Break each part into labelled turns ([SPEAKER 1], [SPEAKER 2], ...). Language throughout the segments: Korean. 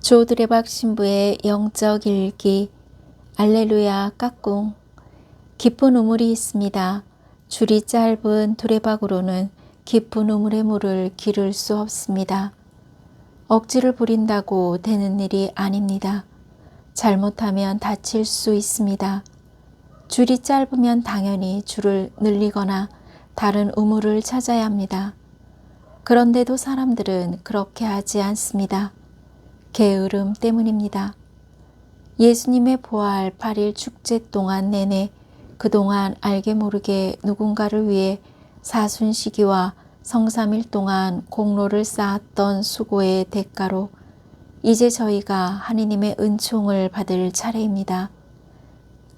[SPEAKER 1] 조드레박 신부의 영적 일기 알레루야 까꿍 깊은 우물이 있습니다. 줄이 짧은 두레박으로는 깊은 우물의 물을 기를 수 없습니다. 억지를 부린다고 되는 일이 아닙니다. 잘못하면 다칠 수 있습니다. 줄이 짧으면 당연히 줄을 늘리거나 다른 우물을 찾아야 합니다. 그런데도 사람들은 그렇게 하지 않습니다. 게으름 때문입니다. 예수님의 부활 8일 축제 동안 내내 그동안 알게 모르게 누군가를 위해 사순시기와 성삼일 동안 공로를 쌓았던 수고의 대가로 이제 저희가 하느님의 은총을 받을 차례입니다.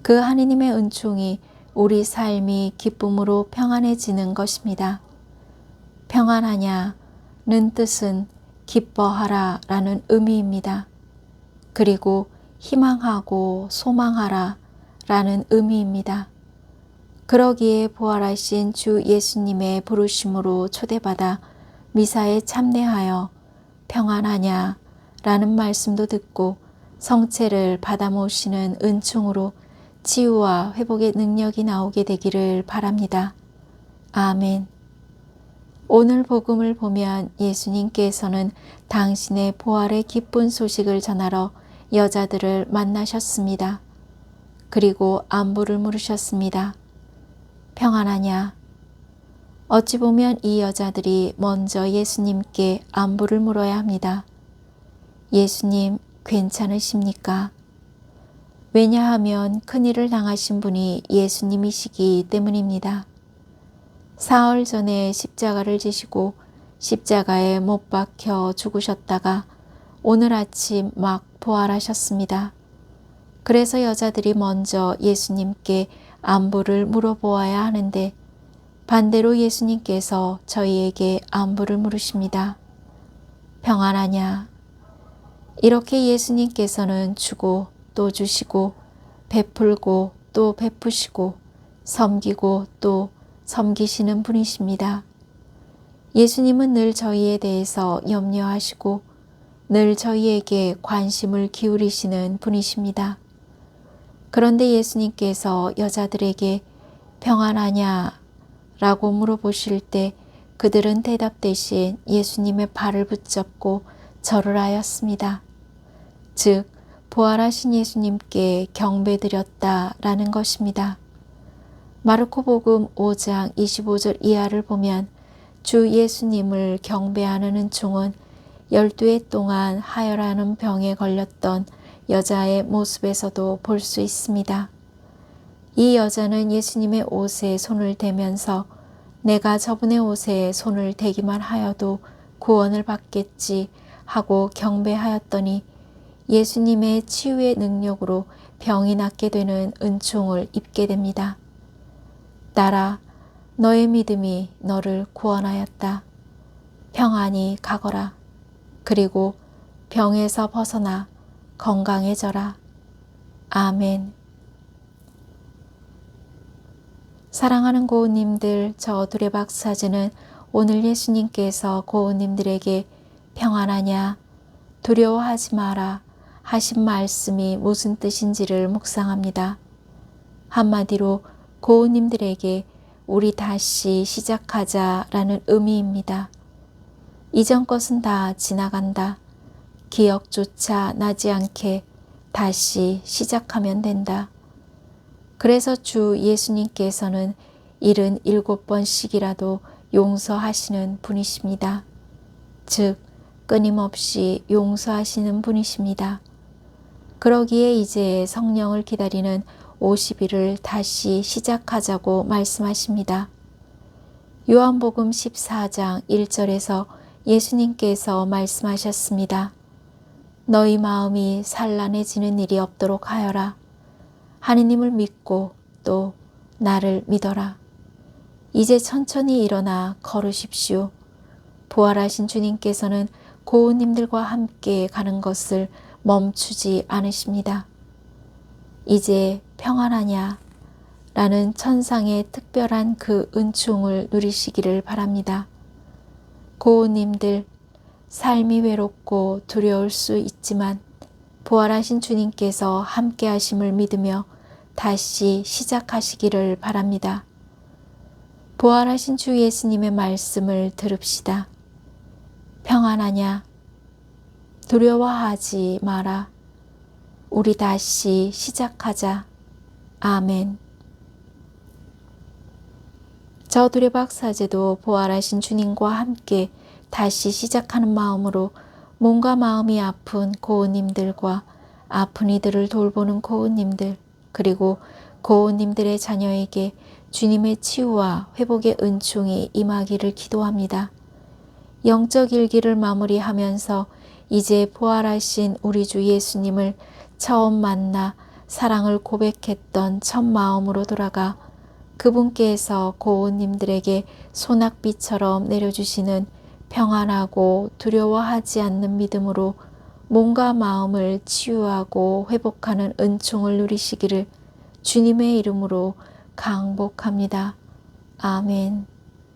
[SPEAKER 1] 그 하느님의 은총이 우리 삶이 기쁨으로 평안해지는 것입니다. 평안하냐는 뜻은 기뻐하라 라는 의미입니다. 그리고 희망하고 소망하라 라는 의미입니다. 그러기에 부활하신 주 예수님의 부르심으로 초대받아 미사에 참내하여 평안하냐 라는 말씀도 듣고 성체를 받아 모시는 은총으로 치유와 회복의 능력이 나오게 되기를 바랍니다. 아멘. 오늘 복음을 보면 예수님께서는 당신의 부활의 기쁜 소식을 전하러 여자들을 만나셨습니다. 그리고 안부를 물으셨습니다. 평안하냐? 어찌 보면 이 여자들이 먼저 예수님께 안부를 물어야 합니다. 예수님, 괜찮으십니까? 왜냐하면 큰일을 당하신 분이 예수님이시기 때문입니다. 사흘 전에 십자가를 지시고 십자가에 못 박혀 죽으셨다가 오늘 아침 막 부활하셨습니다. 그래서 여자들이 먼저 예수님께 안부를 물어보아야 하는데 반대로 예수님께서 저희에게 안부를 물으십니다. 평안하냐? 이렇게 예수님께서는 주고 또 주시고 베풀고 또 베푸시고 섬기고 또 섬기시는 분이십니다. 예수님은 늘 저희에 대해서 염려하시고 늘 저희에게 관심을 기울이시는 분이십니다. 그런데 예수님께서 여자들에게 평안하냐? 라고 물어보실 때 그들은 대답 대신 예수님의 발을 붙잡고 절을 하였습니다. 즉, 부활하신 예수님께 경배드렸다라는 것입니다. 마르코복음 5장 25절 이하를 보면 주 예수님을 경배하는 은총은 12해 동안 하혈하는 병에 걸렸던 여자의 모습에서도 볼 수 있습니다. 이 여자는 예수님의 옷에 손을 대면서 내가 저분의 옷에 손을 대기만 하여도 구원을 받겠지 하고 경배하였더니 예수님의 치유의 능력으로 병이 낫게 되는 은총을 입게 됩니다. 딸아, 너의 믿음이 너를 구원하였다. 평안히 가거라. 그리고 병에서 벗어나 건강해져라. 아멘. 사랑하는 고우님들, 저 두레박 사진은 오늘 예수님께서 고우님들에게 평안하냐, 두려워하지 마라 하신 말씀이 무슨 뜻인지를 묵상합니다. 한마디로 고우님들에게 우리 다시 시작하자 라는 의미입니다. 이전 것은 다 지나간다. 기억조차 나지 않게 다시 시작하면 된다. 그래서 주 예수님께서는 일은 일곱 번씩이라도 용서하시는 분이십니다. 즉, 끊임없이 용서하시는 분이십니다. 그러기에 이제 성령을 기다리는 50일을 다시 시작하자고 말씀하십니다. 요한복음 14장 1절에서 예수님께서 말씀하셨습니다. 너희 마음이 산란해지는 일이 없도록 하여라. 하느님을 믿고 또 나를 믿어라. 이제 천천히 일어나 걸으십시오. 부활하신 주님께서는 고우님들과 함께 가는 것을 멈추지 않으십니다. 이제 평안하냐? 라는 천상의 특별한 그 은총을 누리시기를 바랍니다. 고우님들, 삶이 외롭고 두려울 수 있지만 부활하신 주님께서 함께 하심을 믿으며 다시 시작하시기를 바랍니다. 부활하신 주 예수님의 말씀을 들읍시다. 평안하냐? 두려워하지 마라. 우리 다시 시작하자. 아멘. 저 두레박 사제도 부활하신 주님과 함께 다시 시작하는 마음으로 몸과 마음이 아픈 고은님들과 아픈 이들을 돌보는 고은님들 그리고 고은님들의 자녀에게 주님의 치유와 회복의 은총이 임하기를 기도합니다. 영적 일기를 마무리하면서 이제 부활하신 우리 주 예수님을 처음 만나 사랑을 고백했던 첫 마음으로 돌아가 그분께서 고은님들에게 소낙비처럼 내려주시는 평안하고 두려워하지 않는 믿음으로 몸과 마음을 치유하고 회복하는 은총을 누리시기를 주님의 이름으로 강복합니다. 아멘.